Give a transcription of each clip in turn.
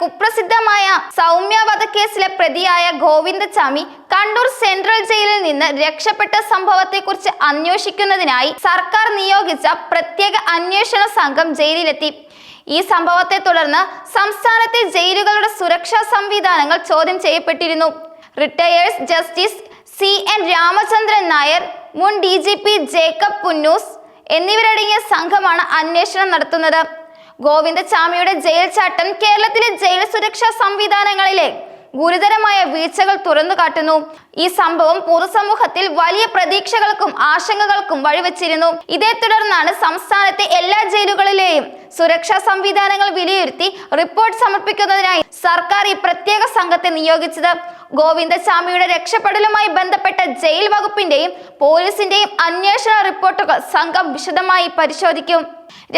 കുപ്രസിദ്ധമായ സൗമ്യ വധക്കേസിലെ പ്രതിയായ ഗോവിന്ദചാമി കണ്ണൂർ സെൻട്രൽ ജയിലിൽ നിന്ന് രക്ഷപ്പെട്ട സംഭവത്തെക്കുറിച്ച് അന്വേഷിക്കുന്നതിനായി സർക്കാർ നിയോഗിച്ച പ്രത്യേക അന്വേഷണ സംഘം ജയിലിലെത്തി. ഈ സംഭവത്തെ തുടർന്ന് സംസ്ഥാനത്തെ ജയിലുകളുടെ സുരക്ഷാ സംവിധാനങ്ങൾ ചോദ്യം ചെയ്യപ്പെട്ടിരുന്നു. Retired justice C N Ramachandran Nair മുൻ D G P Jacob Punnoose എന്നിവരടങ്ങിയ സംഘമാണ് അന്വേഷണം നടത്തുന്നത്. ഗോവിന്ദചാമിയുടെ ജയിൽ ചാട്ടം കേരളത്തിലെ ജയിൽ സുരക്ഷാ സംവിധാനങ്ങളിലെ ഗുരുതരമായ വീഴ്ചകൾ തുറന്നു കാട്ടുന്നു. ഈ സംഭവം പൊതുസമൂഹത്തിൽ വലിയ പ്രതീക്ഷകൾക്കും ആശങ്കകൾക്കും വഴിവെച്ചിരുന്നു. ഇതേ തുടർന്നാണ് സംസ്ഥാനത്തെ എല്ലാ ജയിലുകളിലെയും സുരക്ഷാ സംവിധാനങ്ങൾ വിലയിരുത്തി റിപ്പോർട്ട് സമർപ്പിക്കുന്നതിനായി സർക്കാർ ഈ പ്രത്യേക സംഘത്തെ നിയോഗിച്ചത്. ഗോവിന്ദസ്വാമിയുടെ രക്ഷപ്പെടലുമായി ബന്ധപ്പെട്ട ജയിൽ വകുപ്പിന്റെയും പോലീസിന്റെയും അന്വേഷണ റിപ്പോർട്ടുകൾ സംഘം വിശദമായി പരിശോധിക്കും.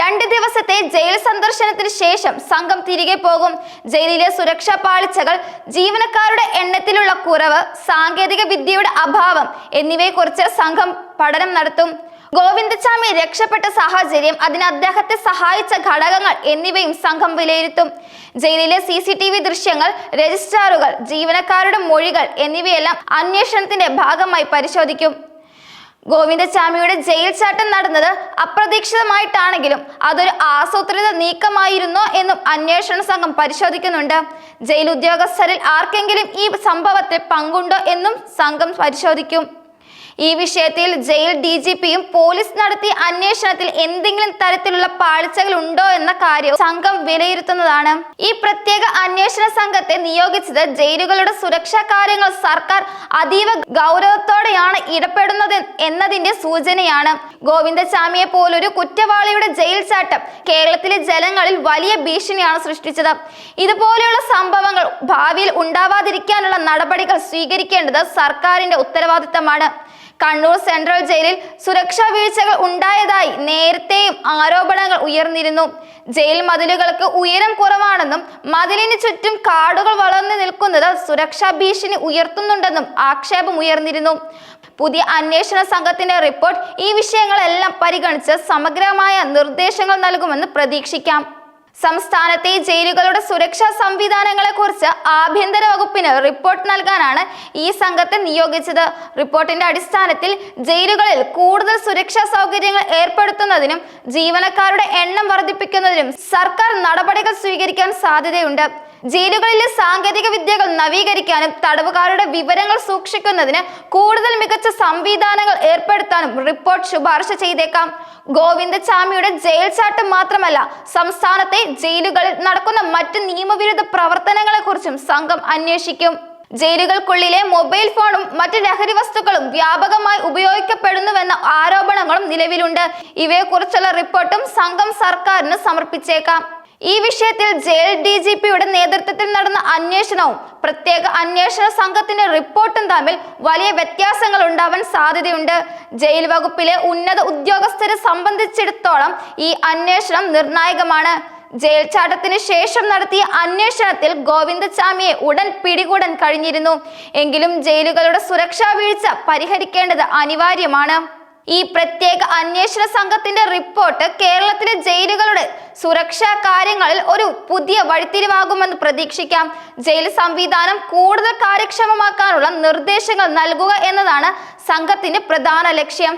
രണ്ട് ദിവസത്തെ ജയിൽ സന്ദർശനത്തിന് ശേഷം സംഘം തിരികെ പോകും. ജയിലിലെ സുരക്ഷാ പാളിച്ചകൾ ജീവനക്കാരുടെ എണ്ണത്തിലുള്ള കുറവ് സാങ്കേതിക വിദ്യയുടെ അഭാവം എന്നിവയെക്കുറിച്ച് സംഘം പഠനം നടത്തും. ഗോവിന്ദസ്വാമി രക്ഷപ്പെട്ട സാഹചര്യം അതിന് അദ്ദേഹത്തെ സഹായിച്ച ഘടകങ്ങൾ എന്നിവയും സംഘം വിലയിരുത്തും. ജയിലിലെ സി സി ടി വി ദൃശ്യങ്ങൾ രജിസ്ട്രാറുകൾ ജീവനക്കാരുടെ മൊഴികൾ എന്നിവയെല്ലാം അന്വേഷണത്തിന്റെ ഭാഗമായി പരിശോധിക്കും. ഗോവിന്ദസ്വാമിയുടെ ജയിൽ ചാട്ടം നടന്നത് അപ്രതീക്ഷിതമായിട്ടാണെങ്കിലും അതൊരു ആസൂത്രിത നീക്കമായിരുന്നോ എന്നും അന്വേഷണ സംഘം പരിശോധിക്കുന്നുണ്ട്. ജയിൽ ഉദ്യോഗസ്ഥരിൽ ആർക്കെങ്കിലും ഈ സംഭവത്തിൽ പങ്കുണ്ടോ എന്നും സംഘം പരിശോധിക്കും. ഈ വിഷയത്തിൽ ജയിൽ ഡി ജി പിയും പോലീസ് നടത്തിയ അന്വേഷണത്തിൽ എന്തെങ്കിലും തരത്തിലുള്ള പാളിച്ചകൾ ഉണ്ടോ എന്ന കാര്യവും സംഘം വിലയിരുത്തുന്നതാണ്. ഈ പ്രത്യേക അന്വേഷണ സംഘത്തെ നിയോഗിച്ചത് ജയിലുകളുടെ സുരക്ഷാ കാര്യങ്ങൾ സർക്കാർ അതീവ ഗൗരവത്തോടെയാണ് ഇടപെടുന്നത് എന്നതിന്റെ സൂചനയാണ്. ഗോവിന്ദസ്വാമിയെ പോലൊരു കുറ്റവാളിയുടെ ജയിൽ ചാട്ടം കേരളത്തിലെ ജനങ്ങളിൽ വലിയ ഭീഷണിയാണ് സൃഷ്ടിച്ചത്. ഇതുപോലെയുള്ള സംഭവങ്ങൾ ഭാവിയിൽ ഉണ്ടാവാതിരിക്കാനുള്ള നടപടികൾ സ്വീകരിക്കേണ്ടത് സർക്കാരിന്റെ ഉത്തരവാദിത്തമാണ്. കണ്ണൂർ സെൻട്രൽ ജയിലിൽ സുരക്ഷാ വീഴ്ചകൾ ഉണ്ടായതായി നേരത്തെയും ആരോപണങ്ങൾ ഉയർന്നിരുന്നു. ജയിൽ മതിലുകൾക്ക് ഉയരം കുറവാണെന്നും മതിലിന് ചുറ്റും കാടുകൾ വളർന്നു നിൽക്കുന്നത് സുരക്ഷാ ഭീഷണി ഉയർത്തുന്നുണ്ടെന്നും ആക്ഷേപം ഉയർന്നിരുന്നു. പുതിയ അന്വേഷണ സംഘത്തിന്റെ റിപ്പോർട്ട് ഈ വിഷയങ്ങളെല്ലാം പരിഗണിച്ച് സമഗ്രമായ നിർദ്ദേശങ്ങൾ നൽകുമെന്ന് പ്രതീക്ഷിക്കാം. സംസ്ഥാനത്തെ ജയിലുകളുടെ സുരക്ഷാ സംവിധാനങ്ങളെ കുറിച്ച് ആഭ്യന്തര വകുപ്പിന് റിപ്പോർട്ട് നൽകാനാണ് ഈ സംഘത്തെ നിയോഗിച്ചത്. റിപ്പോർട്ടിന്റെ അടിസ്ഥാനത്തിൽ ജയിലുകളിൽ കൂടുതൽ സുരക്ഷാ സൗകര്യങ്ങൾ ഏർപ്പെടുത്തുന്നതിനും ജീവനക്കാരുടെ എണ്ണം വർദ്ധിപ്പിക്കുന്നതിനും സർക്കാർ നടപടികൾ സ്വീകരിക്കാൻ സാധ്യതയുണ്ട്. ജയിലുകളിലെ സാങ്കേതിക വിദ്യകൾ നവീകരിക്കാനും തടവുകാരുടെ വിവരങ്ങൾ സൂക്ഷിക്കുന്നതിന് കൂടുതൽ മികച്ച സംവിധാനങ്ങൾ ഏർപ്പെടുത്താനും റിപ്പോർട്ട് ശുപാർശ ചെയ്തേക്കാം. ഗോവിന്ദചാമിയുടെ ജയിൽ ചാട്ടം മാത്രമല്ല സംസ്ഥാനത്തെ ജയിലുകളിൽ നടക്കുന്ന മറ്റ് നിയമവിരുദ്ധ പ്രവർത്തനങ്ങളെക്കുറിച്ചും സംഘം അന്വേഷിക്കും. ജയിലുകൾക്കുള്ളിലെ മൊബൈൽ ഫോണും മറ്റ് ലഹരി വസ്തുക്കളും വ്യാപകമായി ഉപയോഗിക്കപ്പെടുന്നുവെന്ന ആരോപണങ്ങളും നിലവിലുണ്ട്. ഇവയെക്കുറിച്ചുള്ള റിപ്പോർട്ടും സംഘം സർക്കാരിന് സമർപ്പിച്ചേക്കാം. ഈ വിഷയത്തിൽ ജയിൽ ഡി ജി പിയുടെ നേതൃത്വത്തിൽ നടന്ന അന്വേഷണവും പ്രത്യേക അന്വേഷണ സംഘത്തിന്റെ റിപ്പോർട്ടും തമ്മിൽ വലിയ വ്യത്യാസങ്ങൾ ഉണ്ടാവാൻ സാധ്യതയുണ്ട്. ജയിൽ വകുപ്പിലെ ഉന്നത ഉദ്യോഗസ്ഥരെ സംബന്ധിച്ചിടത്തോളം ഈ അന്വേഷണം നിർണായകമാണ്. ജയിൽ ചാട്ടത്തിന് ശേഷം നടത്തിയ അന്വേഷണത്തിൽ ഗോവിന്ദസ്വാമിയെ ഉടൻ പിടികൂടാൻ കഴിഞ്ഞിരുന്നു. എങ്കിലും ജയിലുകളുടെ സുരക്ഷാ വീഴ്ച പരിഹരിക്കേണ്ടത് അനിവാര്യമാണ്. ഈ പ്രത്യേക അന്വേഷണ സംഘത്തിന്റെ റിപ്പോർട്ട് കേരളത്തിലെ ജയിലുകളുടെ സുരക്ഷാ കാര്യങ്ങളിൽ ഒരു പുതിയ വഴിത്തിരിവാകുമെന്ന് പ്രതീക്ഷിക്കാം. ജയിൽ സംവിധാനം കൂടുതൽ കാര്യക്ഷമമാക്കാനുള്ള നിർദ്ദേശങ്ങൾ നൽകുക എന്നതാണ് സംഘത്തിന്റെ പ്രധാന ലക്ഷ്യം.